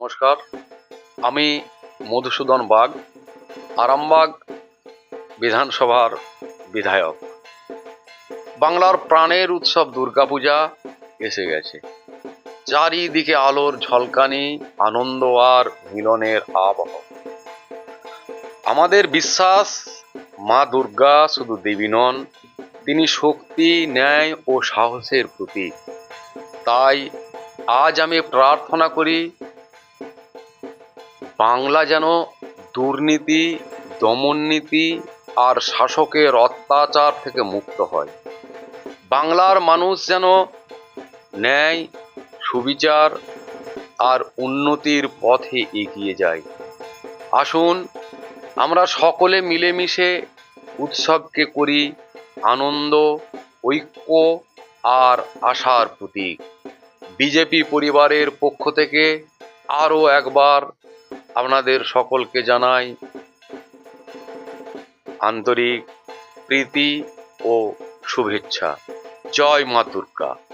নমস্কার, আমি মধুসূদন বাগ, আরামবাগ বিধানসভার বিধায়ক। বাংলার প্রাণের উৎসব দুর্গাপূজা এসে গেছে। চারিদিকে আলোর ঝলকানি, আনন্দ আর মিলনের আবহ। আমাদের বিশ্বাস, মা দুর্গা শুধু দেবী নন, তিনি শক্তি, ন্যায় ও সাহসের প্রতীক। তাই আজ আমি প্রার্থনা করি বাংলা যেন দুর্নীতি, দমননীতি আর শাসকের অত্যাচার থেকে মুক্ত হয়। বাংলার মানুষ যেন ন্যায়, সুবিচার আর উন্নতির পথে এগিয়ে যায়। আসুন, আমরা সকলে মিলেমিশে উৎসবকে করি আনন্দ, ঐক্য আর আশার প্রতীক। বিজেপি পরিবারের পক্ষ থেকে আরও একবার আপনাদের সকলকে জানাই আন্তরিক প্রীতি ও শুভেচ্ছা। জয় মা দুর্গা।